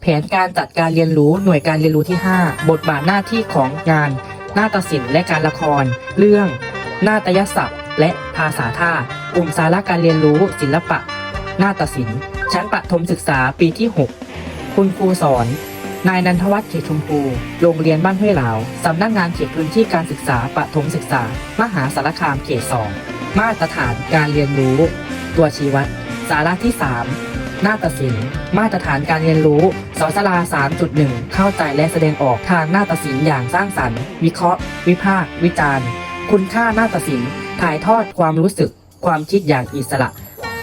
แผนการจัดการเรียนรู้หน่วยการเรียนรู้ที่ 5 บทบาทหน้าที่ของงาน นาฏศิลป์และการละคร เรื่อง นาฏยศัพท์ และภาษาท่ากลุ่มสาระการเรียนรู้ ศิลปะ นาฏศิลป์ ชั้นประถมศึกษาปีที่ 6 คุณครูสอน นายนันทวัฒน์เขตชมพู โรงเรียนบ้านห้วยหลาว สำนักงานเขตพื้นที่การศึกษาประถมศึกษา มหาสารคามเขตสองมาตรฐานการเรียนรู้ ตัวชี้วัด สาระที่ 3 นาฏศิลป์ มาตรฐานการเรียนรู้สศลา3.1 เข้าใจและแสดงออกทางนาฏศิลป์อย่างสร้างสรรค์ วิเคราะห์ วิพากษ์วิจารณ์ คุณค่านาฏศิลป์ ถ่ายทอดความรู้สึก ความคิดอย่างอิสระ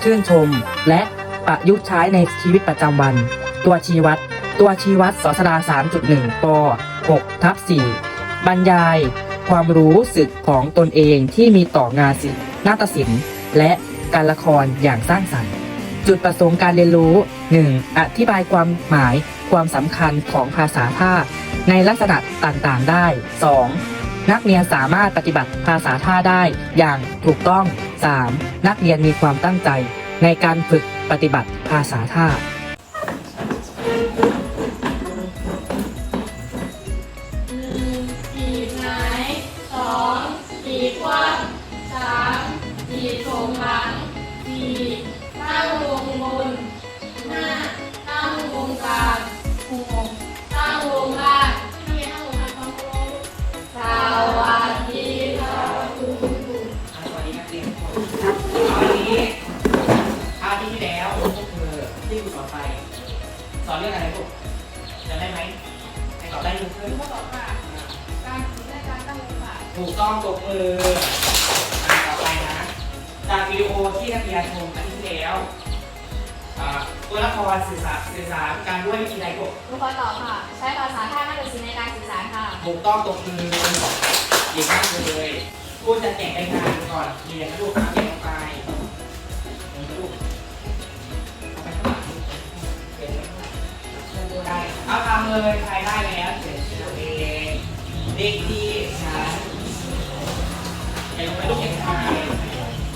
ชื่นชม และประยุกต์ใช้ในชีวิตประจำวัน ตัวชี้วัด ตัวชี้วัดสศลา3.1ป6ทับ4บรรยาย ความรู้สึกของตนเองที่มีต่องานศิลป์นาฏศิลป์ และการละครอย่างสร้างสรรค์ จุดประสงค์การเรียนรู้ 1. อธิบายความหมายความสำคัญของภาษาท่าในลักษณะต่างๆได้ 2. นักเรียนสามารถปฏิบัติภาษาท่าได้อย่างถูกต้อง 3. นักเรียนมีความตั้งใจ ในการฝึกปฏิบัติภาษาท่าหนึ่งขีดหงายสองขีดกว้างสามขีดโถงหลังสี่ ตั้งวงบนห้าตั้งวงกางหกตั้งวงล่างที่ตั้งวงกลางของวงสวัสดีค่ะคุณครูสวัสดีนักเรียนทุกคนวันนี้คราวที่แล้วก็คือที่คุณสอนไป สอนเรื่องอะไรลูกจำได้ไหมใครตอบได้ลูกขึ้นข้อต่อค่ะการถือและการตั้งวงค่ะถูกต้องตบมืออ่าต่อไปนะ จากวิดีโอที่นักเรียนชมอาทิตย์ที่แล้ว อ่าตัวละครสื่อสารสื่อสารกันด้วยวิธีใดลูกลูกขอตอบค่ะ ใช้ภาษาท่านาฏศิลป์ในการสื่อสารค่ะถูกต้องตบมือเก่งมากเลยพูดจะแจกรายงานก่อนเรียนนะลูกเอาแจกลงไปเรียนนะลูกเอาไปข้างหลังลูกเรียนข้างหลังเชิญดูได้เอาทำเลยใครได้แล้วเขียนชื่อตัวเองเลขที่ชั้นเขียนลงไปลูกเขียนไทย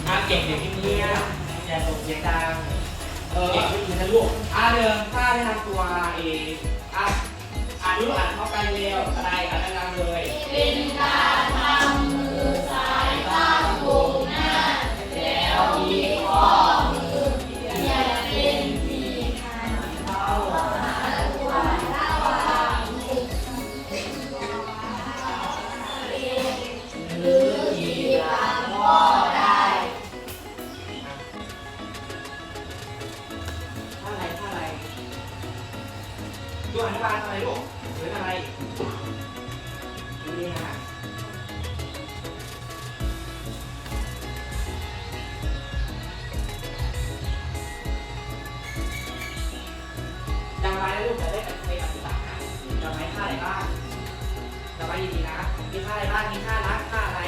อาเก่งเด็กที่เนี้ยอย่า สียงดังเออเก่งไม่ดีนะลูกอ่าเดิมถ้าได้ทำตัวเออะอ่านรู้อ่านเข้าไปเร็วอะไรอ่านดังๆเลย เป็นการทำ อะไรบ้างจำไว้ดีๆนะ มีท่าอะไรบ้าง มีท่ารักท่าอะไร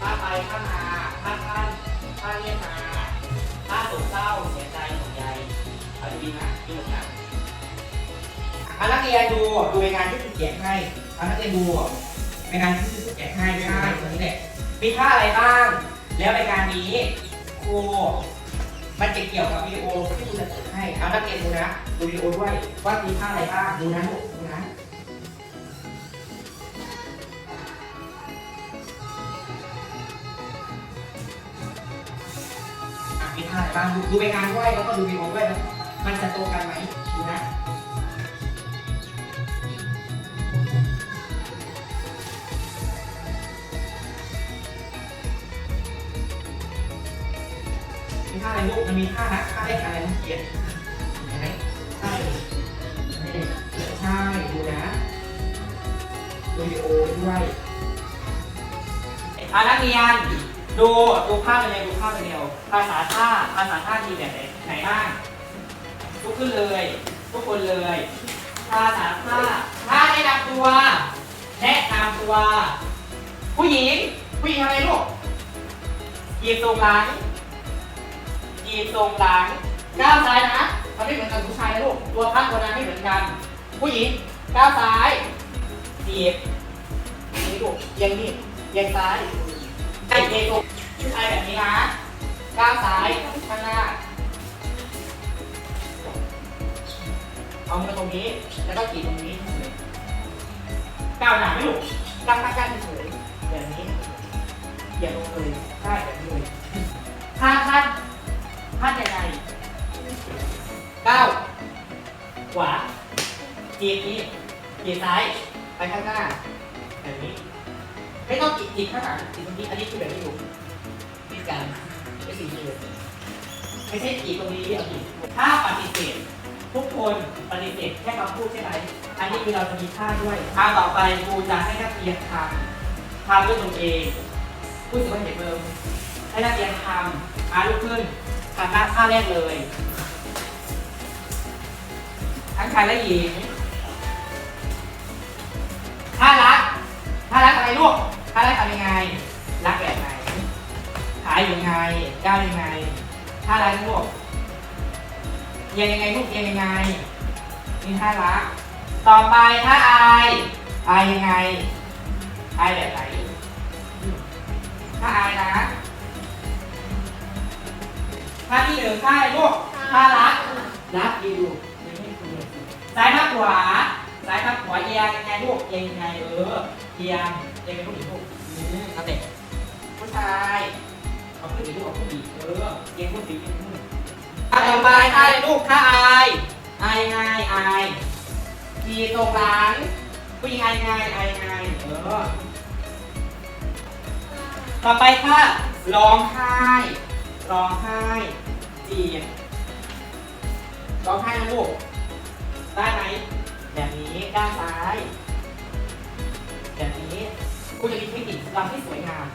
ท่าไปท่ามาท่าท่านท่าเรียกมาถ้าโศกเศร้า เสียใจห่วงใยเอาดีๆนะดูหมดนะเอานักเรียนดู ดูในงานที่คุณเขียนให้เอานักเรียนดูในงานที่คุณเขียนให้ใช่ตัวนี้แหละ มีท่าอะไรบ้าง แล้วในการนี้ครูมันจะเกี่ยวกับวิดีโอที่ครูจะเปิดให้ เอานักเรียนดูนะ ดูวิดีโอด้วยว่ามีท่าอะไรบ้าง ดูนะลูกดูนะ อะมีท่าอะไรบ้างดูดูไปงานด้วยแล้วก็ดูวิดีโอด้วยนะมันจะตรงกันไหมดูนะมีท่าอะไรลูกมันมีท่านะท่าได้อะไรนะเขียนเห็นไหมใช่ใช่ดูนะดูวีโอด้วยอะนักเรียนดูดูภาพเร็วดูภาพเร็ว ภาษาท่าภาษาท่าทีแบบไหนไหนบ้างลุกขึ้นเลย ทุกคนเลย ภาษาท่าท่าแนะนำตัว แนะนำตัว ผู้หญิงผู้หญิงทำอะไรลูกหยิบตรงหลังหยิบตรงหลังก้าวซ้ายนะมันไม่เหมือนกับผู้ชายนะลูกตัวพักตัวนั้นไม่เหมือนกัน ผู้หญิงก้าวซ้ายหยิบนี่ลูกเอียังนี่เอียังซ้ายไอเอตรงผู้ชายแบบนี้นะ ก้าวซ้ายข้างหน้า เอามือตรงนี้ แล้วก็กรีดตรงนี้เลยก้าวหนาไหมลูกก้าวข้างก้าวเฉยๆแบบนี้อย่าลงเลยใช่แบบนี้เลยท่าท่านท่านยังไงก้าวขวากีดนี้กีดซ้ายไปข้างหน้าแบบนี้ ไม่ต้องกีดกรีดข้างหลังกีดตรงนี้อันนี้คือแบบนี้ลูกนี่การ ไม่ใช่กีดตรงนี้เอากีดถ้าปฏิเสธทุกคนปฏิเสธแค่คำพูดใช่ไหมอันนี้คือเราจะมีท่าด้วยท่าต่อไปครูจะให้นักเรียนทำทำด้วยตนเองพูดถึงว่าเห็นเดิมให้นักเรียนทำอาลุกขึ้นทำหน้าท่าแรกเลยทั้งชายและหญิงท่ารักท่ารักอะไรลูกท่ารักทำยังไง รักแบบไหนขายยังไงก้าวยังไง ท่ารักลูกเอียงยังไงลูกเอียงยังไงนี่ท่ารักต่อไปถ้าอายอายยังไงอายแบบไหนถ้าอายนะท่าที่หนึ่งท่าอะไรลูกท่ารักรักดีดูไม่คุยซ้ายทับขวาซ้ายทับขวาเอียงยังไงลูกเอียงยังไงเออเอียงเอียงเป็นผู้หญิงลูกอืมเอาเด็กผู้ชาย เอาผู้หญิงลูกเอาผู้หญิงเออเอียงผู้หญิงเอียงผู้หญิงอะต่อไปอายลูกถ้าอายอายไงอายทีตรงหลังผู้หญิงอายไงอายไงเออต่อไปถ้าร้องไห้ร้องไห้จีบร้องไห้นะลูกได้ไหมแบบนี้ด้านซ้ายแบบนี้คุณจะมีเทคนิครำที่สวยงาม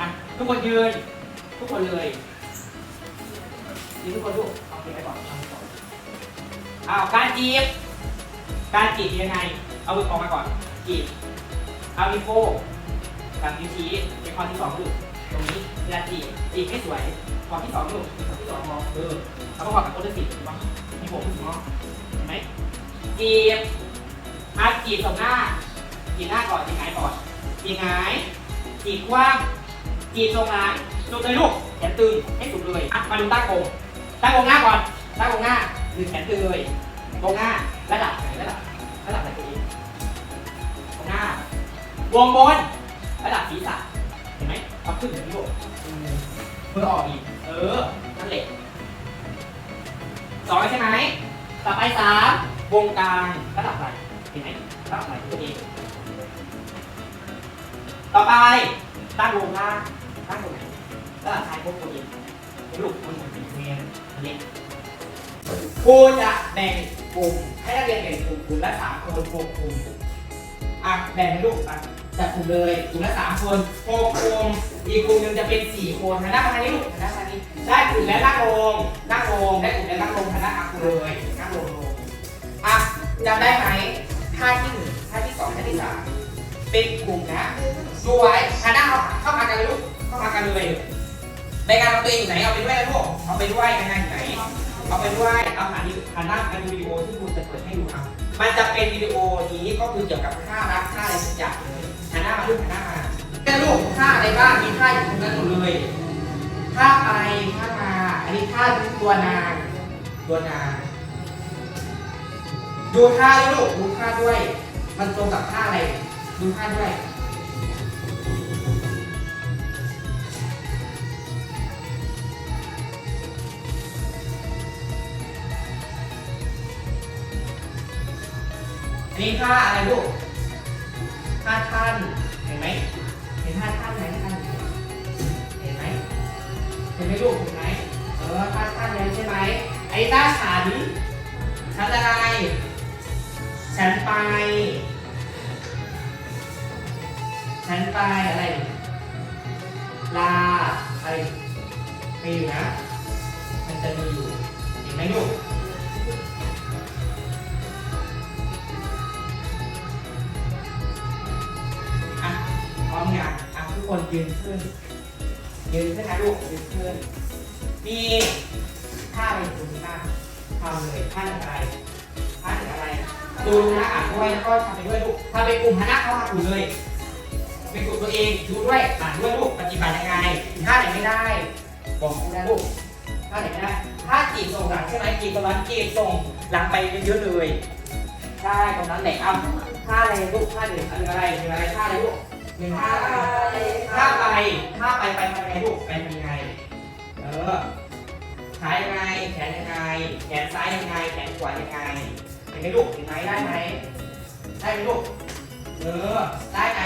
อะทุกคนยืน ทุกคนเลยนี่ทุกคนดูเอาเก็บไปก่อนเอาไปก่อนอ้าวการจีบ การจีบยังไง เอามือออกมาก่อน จีบ เอานิ้วโป้งกับนิ้วชี้เป็นข้อที่สองดูตรงนี้เวลาจีบจีบให้สวยข้อที่สองดูข้อที่สองมองเออเอาประกอบกับโคตรสิบถูกปะมีผมถูกมั้เห็นไหมจีบอาจีบตรงหน้าจีบหน้าก่อนจีบหงายก่อนจีบหงายจีบกว้างจีบตรงหลัง สุดเลยลูกแขนตึงให้สุดเลยอะมาดูตั้งโกงตั้งโกงหน้าก่อนตั้งโกงหน้าดึงแขนตึงเลยโกงหน้าระดับไหนระดับระดับไหนตัวเองโกงหน้าวงบนระดับศีรษะเห็นไหมเอาขึ้นอย่างนี้ลูกอืมมือออกอีกเออนั่นแหละสองใช่ไหมต่อไปสามวงกลางระดับไหนเห็นไหมระดับไหนตัวเองต่อไปตั้งวงล่างตั้งวง ไหนระดับชายพวกตัวเองลูกคนหนึ่งเป็นเมียนเล็กครูจะแบ่งกลุ่มให้นักเรียนแบ่งกลุ่มกลุ่มละสามคนหกกลุ่มอะแบ่งเป็นลูกอะจัดกลุ่มเลยกลุ่มละสามคนหกกลุ่มอีกกลุ่มหนึ่งจะเป็นสี่คนหันหน้ามาทางนี้ลูกหันหน้ามาทางนี้ได้กลุ่มแล้วนั่งลงนั่งลงได้กลุ่มแล้วนั่งลงหันหน้าหาครูเลยนั่งลงลงอะจำได้ไหมท่าที่หนึ่งท่าที่สองท่าที่สามเป็นกลุ่มนะดูไว้หันหน้าเข้าเข้ามากันเลยลูกเข้ามากันเลย ในการเอาตัวเองอยู่ไหนเอาไปด้วยนะลูกเอาไปด้วยงานอยู่ไหน เอาไปด้วยเอาหันหันหน้ามาดูวิดีโอที่คุณจะเปิดให้ดูครับมันจะเป็นวิดีโอนี้ก็คือเกี่ยวกับท่ารักท่าอะไรสักอย่างเลยหันหน้ามาลูกหันหน้ามาแค่ลูกท่าอะไรบ้างมีท่าอยู่ตรงนั้นหมดเลยท่าไปท่ามาอันนี้ท่าตัวนางตัวนางดูท่าด้วยลูกดูท่าด้วย มันตรงกับท่าอะไรดูท่าด้วย อันนี้ท่าอะไรลูกท่าท่านเห็นไหมเห็นท่าท่านไหมท่านเห็นไหมเห็นไหมลูกเห็นไหมเออท่าท่านเลยใช่ไหมไอ้ท่าฉันฉันอะไรฉันไปฉันไปอะไร ลาอะไรมีอยู่นะ มันจะมีอยู่ เห็นไหมลูก คนยืนขึ้น ยืนขึ้นนะลูกยืนขึ้น มีท่าอะไรอยู่ตรงนี้บ้างทำเลยท่าอะไรท่าอะไร ดูนะอ่านด้วยแล้วก็ทำไปด้วยลูกทำเป็นกลุ่มคณะเข้ามาอยู่เลยเป็นกลุ่มตัวเองดูด้วยอ่านด้วยลูกปฏิบัติยังไงท่าไหนไม่ได้บอกครูนะลูกท่าไหนไม่ได้ถ้าจีบส่งหลังใช่ไหมจีบตรงนั้นจีบส่งหลังไปเยอะเลยช่ตรงนั้นแหละเอาท่าอะไรลูกท่าหนึ่งออะไรอะไรท่าอะไรลูก หนึ่งท่าไรท่าไปท่าไปไปทำยังไงลูกไปทำยังไง เออขายังไง แขนยังไง แขนซ้ายยังไง แขนขวายังไงเห็นไหมลูกเห็นไหมได้ไหมได้ไหมลูก เออ ได้ไหม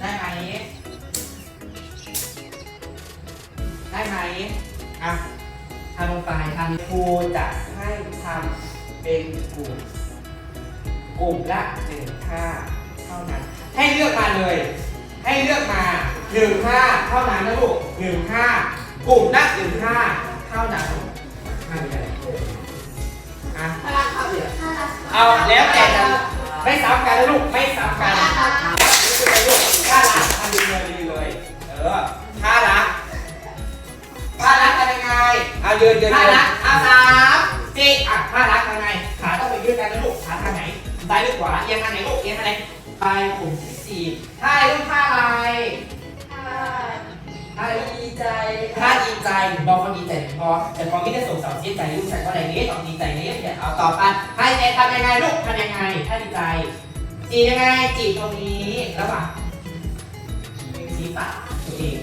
ได้ไหมได้ไหมอะทำลงไปทำครูจะให้ทำเป็นกลุ่ม กลุ่มละหนึ่งท่าเท่านั้น ให้เลือกมาเลย ให้เลือกมาหนึ่งท่าเท่านั้นนะลูกหนึ่งท่ากลุ่มละหนึ่งท่าเท่านั้นท่ามีอะไรอะพลังขับเหลือเอาแล้วแต่จะไม่ซ้ำกันนะลูกไม่ซ้ำกันนี่คืออะไรลูกท่ารักทำดีเลยดีเลยเออท่ารักท่ารักทำยังไงเอายืนยืนท่ารักเอาสามสี่อะท่ารักทำไงขาต้องไปยืดกันนะลูกขาทางไหนซ้ายหรือขวาเอียงทางไหน ไหนไปกลุ่มที่สี่ท่าอะไรลูกท่าอะไรท่าอะไรลูกดีใจถ้าดีใจบอกเขาดีใจพอแต่พอไม่ได้ส่งสาวเสียใจลูกชายก็อะไรนี้ต้องดีใจนี้อย่าเอาต่อไปให้เจทำยังไงลูกทำยังไงถ้าดีใจจีบยังไงจีบตรงนี้แล้วป่ะจีบปากตัวเอง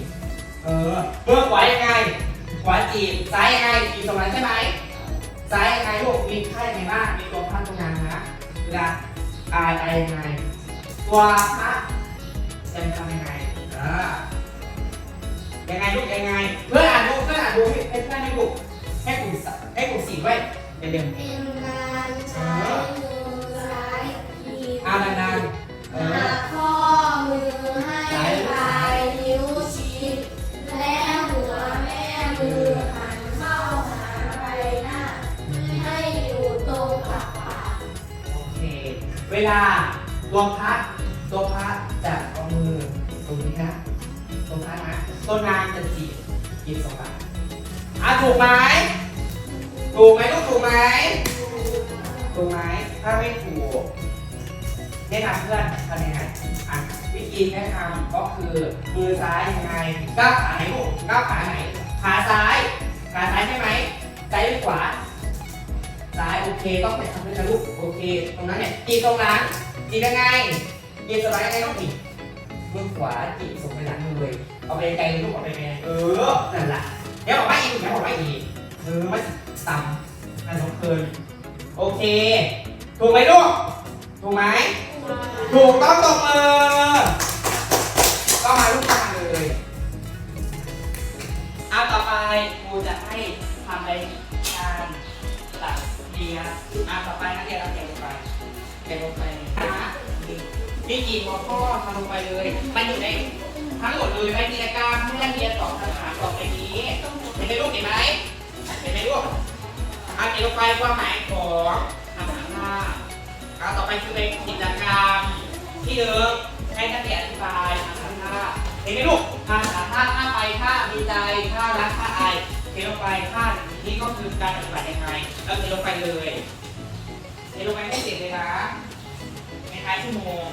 เออเมื่อขวายังไงขวาจีบซ้ายยังไงจีบตรงนั้นใช่ไหมซ้ายยังไงลูกมีค่ายังไงบ้างมีตัวพันตรงนั้นนะเวลาอายอายยังไงตั วพระจะทำยังไงอ่ายังไงลูกยังไง เพื่อนอ่านดูเพื่อนอ่านดูให้เพื่อนให้ลูกให้กลุ่มสให้กลุ่มสี่ด้วยเดี๋ยวเดี๋ยวเป็นการใช้มือซ้ายขีดอ่านนานๆเอหน้าอข้อมือให้ปลายนิ้วชี้และหัวแม่มือหันเข้าหาใบหน้า ให้อยู่ตรงกับปากโอเค เวลาตัวพัด ตัวพัดจะเอามือตรงนี้นะตัวพัดนะตัวนางจะจีบจีบสองฝั่งอะถูกไหมถูกไหมลูกถูกไหมถูกไหมถ้าไม่ถูกแนะนำเพื่อนทำยังไงอะวิธีแนะนำก็คือมือซ้ายยังไงก้าวขาไหนลูกก้าวขาไหนขาซ้ายขาซ้ายใช่ไหมซ้ายหรือขวาซ้ายโอเคต้องไปทำด้วยนะลูกโอเค ตรงนั้นเนี่ยจีบตรงนั้นจีบยังไง จีบสบายยังไงต้องจีบมือขวาจีบส่งไปหลังมือเลยเอาไปไกลเลยลูกออกไปไงเออ นั่นแหละเดี๋ยวออกมาอีกเดี๋ยวออกมาอีกเออไม่ต่ำอันสองคืนโอเค ถูกไหมลูก ถูกไหมถูกต้องตบมื ไมีกี่หัวข้อทำลงไปเลย มันอยู่ในทั้งหมดเลยในกิจกรรมที่เรียนตอบคำถามต่อไปนี้เห็นไหมลูกเห็นไหมเห็นไหมลูกอะเขียนลงไปความหมายของคำถามหน้าอะต่อไปคือเป็นกิจกรรมที่เดิมให้นักเรียนอธิบายคำถามหน้าเห็นไหมลูกภาษาท่าท่าไปท่าดีใจท่ารักท่าอายเขียนลงไปท่านี้ก็คือการปฏิบัติยังไงแล้วเขียนลงไปเลยเดี๋ยวลงไปให้เสร็จเลยนะในท้ายชั่วโมง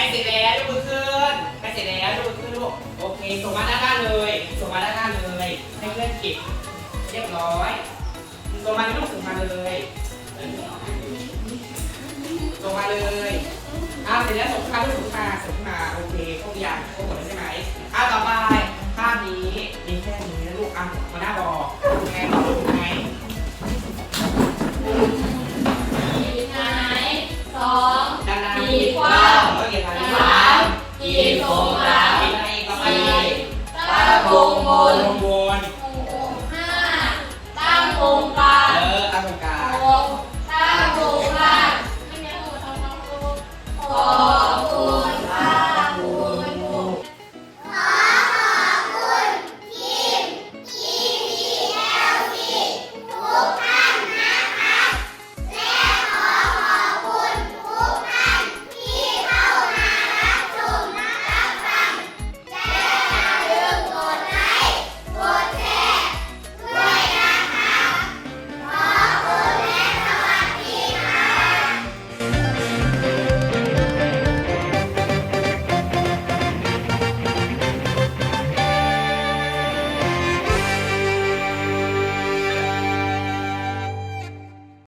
ให้เสร็จแล้วยกมือขึ้นให้เสร็จแล้วยกมือขึ้นลูกโอเคส่งมาด้านหน้าเลยส่งมาด้านหน้าเลยให้เพื่อนเก็บเรียบร้อยส่งมาลูกส่งมาเลยส่งมาเลยอ่าเสร็จแล้วส่งขึ้นมาลูกส่งขึ้นมาส่งขึ้นมาโอเคครบอย่างครบหมดแล้วใช่ไหมอ่าต่อไปภาพนี้มีแค่นี้นะลูกอะมาหน้าบอกยังไงบอกลูกยังไงขีดไหนสองด้านหน้าขีดกว้างเอออย่าทำสาม Ipong langit, Panginoon,